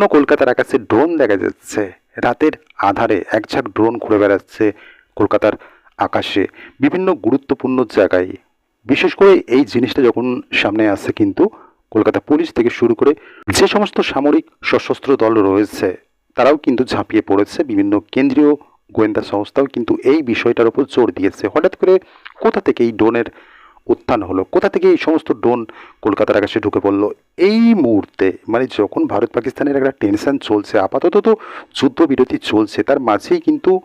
এখনও কলকাতার আকাশে ড্রোন দেখা যাচ্ছে। রাতের আধারে এক ঝাঁক ড্রোন ঘুরে বেড়াচ্ছে কলকাতার আকাশে। বিভিন্ন গুরুত্বপূর্ণ জায়গায়। বিশেষ করে এই জিনিসটা যখন সামনে আসে কিন্তু কলকাতা পুলিশ থেকে শুরু করে যে সমস্ত সামরিক সশস্ত্র দল রয়েছে, তারাও কিন্তু ঝাঁপিয়ে পড়েছে। বিভিন্ন কেন্দ্রীয় গোয়েন্দা সংস্থাও কিন্তু এই বিষয়টার উপর জোর দিয়েছে। হঠাৎ করে কোথা থেকে এই ড্রোনের উত্থান হলো। কোথা থেকে এই সমস্ত ড্রোন কলকাতার আকাশে ঢুকে পড়ল? এই মুহূর্তে মানে যখন ভারত পাকিস্তানের একটা টেনশন চলছে, আপাতত তো যুদ্ধবিরতি চলছে, তার মাঝেই কিন্তু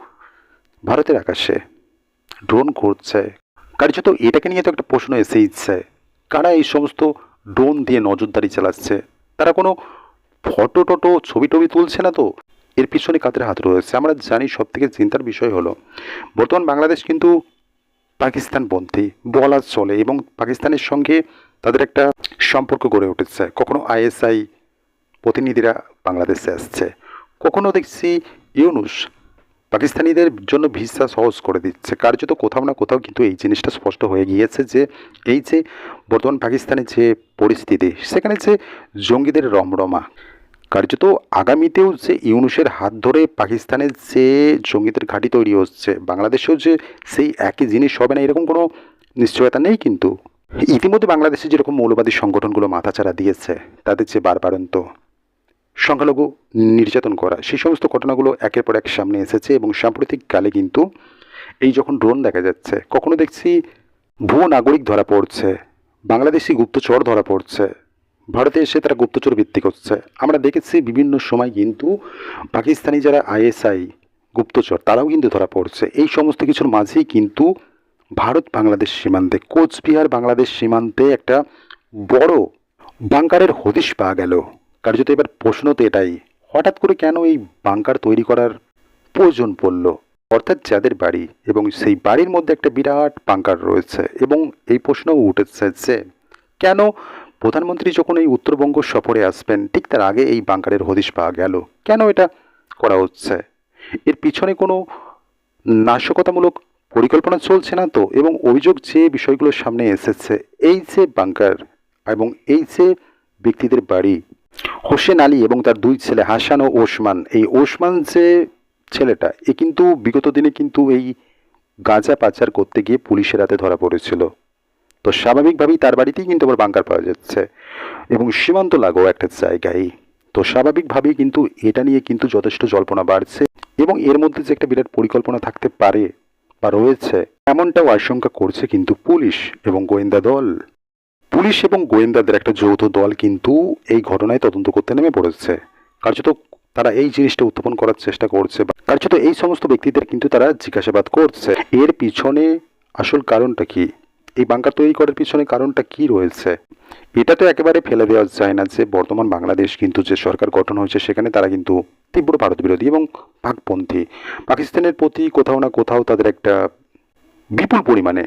ভারতের আকাশে ড্রোন ঘুরছে। কার্যত এটাকে নিয়ে তো একটা প্রশ্ন এসে ইচ্ছে। কারা এই সমস্ত ড্রোন দিয়ে নজরদারি চালাচ্ছে? তারা কোনো ফটো টটো, ছবি টবি তুলছে না তো? এর পিছনে কাদের হাত রয়েছে? আমরা জানি সব থেকে চিন্তার বিষয় হলো, বর্তমান বাংলাদেশ কিন্তু পাকিস্তানপন্থী বলা চলে এবং পাকিস্তানের সঙ্গে তাদের একটা সম্পর্ক গড়ে উঠেছে। কখনো আইএসআই প্রতিনিধিরা বাংলাদেশে আসছে। কখনো দেখছি ইউনুস পাকিস্তানিদের জন্য ভিসা সহজ করে দিচ্ছে। কার্যত কোথাও না কোথাও কিন্তু এই জিনিসটা স্পষ্ট হয়ে গিয়েছে যে, এই যে বর্তমান পাকিস্তানের যে পরিস্থিতি, সেখানে যে জঙ্গিদের রমরমা কার্যত আগামীতেও যে ইউনুসের হাত ধরে পাকিস্তানের যে জঙ্গিদের ঘাঁটি তৈরি হচ্ছে, বাংলাদেশেও যে সেই একই জিনিস হবে না, এরকম কোনো নিশ্চয়তা নেই কিন্তু? ইতিমধ্যে বাংলাদেশে যেরকম মৌলবাদী সংগঠনগুলো মাথাচাড়া দিয়েছে, তাদের যে বারবারন্ত সংখ্যালঘু নির্যাতন করা, সেই সমস্ত ঘটনাগুলো একের পর এক সামনে এসেছে এবং সাম্প্রতিককালে কিন্তু এই যখন ড্রোন দেখা যাচ্ছে, কখনো দেখছি ভুয়ো নাগরিক ধরা পড়ছে, বাংলাদেশি গুপ্তচর ধরা পড়ছে ভারতে এসে তারা গুপ্তচর ভিত্তি করছে। আমরা দেখেছি বিভিন্ন সময় কিন্তু পাকিস্তানি যারা আইএসআই গুপ্তচর, তারাও কিন্তু ধরা পড়ছে। এই সমস্ত কিছুর মাঝেই কিন্তু ভারত বাংলাদেশ সীমান্তে, কোচবিহার বাংলাদেশ সীমান্তে একটা বড় বাংকারের হদিশ পাওয়া গেল। কার্যত এবার প্রশ্ন তো এটাই, হঠাৎ করে কেন এই বাংকার তৈরি করার প্রয়োজন পড়ল? অর্থাৎ যাদের বাড়ি এবং সেই বাড়ির মধ্যে একটা বিরাট বাংকার রয়েছে এবং এই প্রশ্নও উঠেছে যে কেন প্রধানমন্ত্রী যখন এই উত্তরবঙ্গ সফরে আসবেন, ঠিক তার আগে এই বাংকারের হদিশ পাওয়া গেল। কেন এটা করা হচ্ছে? এর পিছনে কোনো নাশকতামূলক পরিকল্পনা চলছে না তো? এবং অভিযোগ যে বিষয়গুলো সামনে এসেছে, এই যে বাংকার এবং এই যে ব্যক্তিদের বাড়ি, হোসেন আলী এবং তার দুই ছেলে হাসান ও ওসমান, এই ওসমান যে ছেলেটা, এ কিন্তু বিগত দিনে কিন্তু এই গাঁজা পাচার করতে গিয়ে পুলিশের হাতে ধরা পড়েছিল। তো স্বাভাবিকভাবেই তার বাড়িতেই কিন্তু আবার বাংকার পাওয়া যাচ্ছে। এবং সীমান্ত লাগো একটা জায়গায়। তো স্বাভাবিকভাবেই কিন্তু এটা নিয়ে কিন্তু যথেষ্ট জল্পনা বাড়ছে। এবং এর মধ্যে যে একটা বিরাট পরিকল্পনা থাকতে পারে বা রয়েছে, এমনটাও আশঙ্কা করছে কিন্তু পুলিশ এবং গোয়েন্দা দল। পুলিশ এবং গোয়েন্দাদের একটা যৌথ দল কিন্তু এই ঘটনায় তদন্ত করতে নেমে পড়েছে। কার্যত তারা এই জিনিসটা উত্থাপন করার চেষ্টা করছে কার্যত এই সমস্ত ব্যক্তিদের কিন্তু তারা জিজ্ঞাসাবাদ করছে। এর পিছনে আসল কারণটা কি? এই বাংকার তৈরি করার পিছনে কারণটা কি রয়েছে? এটা তো একেবারে ফেলে দেওয়া যায় না যে বর্তমান বাংলাদেশ কিন্তু যে সরকার গঠন হয়েছে সেখানে তারা কিন্তু তীব্র ভারত বিরোধী এবং পাকপন্থী। পাকিস্তানের প্রতি কোথাও না কোথাও তাদের একটা বিপুল পরিমাণে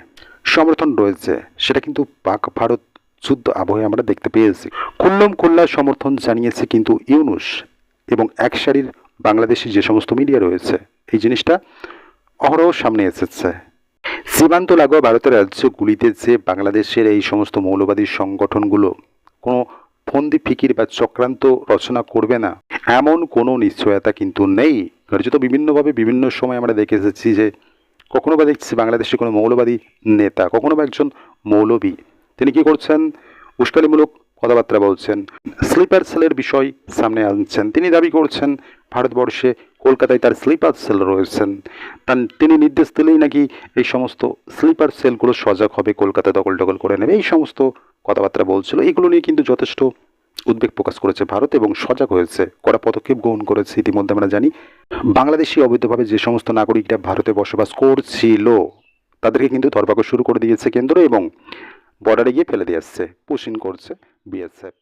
সমর্থন রয়েছে। সেটা কিন্তু পাক ভারত যুদ্ধ আবহে আমরা দেখতে পেয়েছি। খুল্লম খুল্লা সমর্থন জানিয়েছে কিন্তু ইউনুস এবং এক সারির বাংলাদেশি যে সমস্ত মিডিয়া রয়েছে, এই জিনিসটা অহরহ সামনে এসেছে। সীমান্ত লাগোয়া ভারতের রাজ্যগুলিতে যে বাংলাদেশের এই সমস্ত মৌলবাদী সংগঠনগুলো কোনো ফন্দি ফিকির বা চক্রান্ত রচনা করবে না, এমন কোনো নিশ্চয়তা কিন্তু নেই। কার্যত বিভিন্নভাবে বিভিন্ন সময় আমরা দেখে এসেছি যে কখনো বা দেখছি বাংলাদেশে কোনো মৌলবাদী নেতা, কখনো বা একজন মৌলবী। তিনি কি করছেন? উস্কানিমূলক কথাবার্তা বলছেন। স্লিপার সেলের বিষয় সামনে আনছেন। তিনি দাবি করছেন, ভারতবর্ষে কলকাতায় তার স্লিপার সেল রয়েছেন। তার তিনি নির্দেশ দিলেই নাকি এই সমস্ত স্লিপার সেলগুলো সজাগ হবে, কলকাতা দখল টকল করে নেবে। এই সমস্ত কথাবার্তা বলছিল। এগুলো নিয়ে কিন্তু যথেষ্ট উদ্বেগ প্রকাশ করেছে ভারত এবং সজাগ হয়েছে। কড়া পদক্ষেপ গ্রহণ করেছে ইতিমধ্যে আমরা জানি। বাংলাদেশি অবৈধভাবে যে সমস্ত নাগরিকরা ভারতে বসবাস করছিল, তাদেরকে কিন্তু ধরপাকড় শুরু করে দিয়েছে কেন্দ্র এবং বর্ডারে গিয়ে ফেলে দিয়ে আসছে। পুশিং করছে বিএসএফ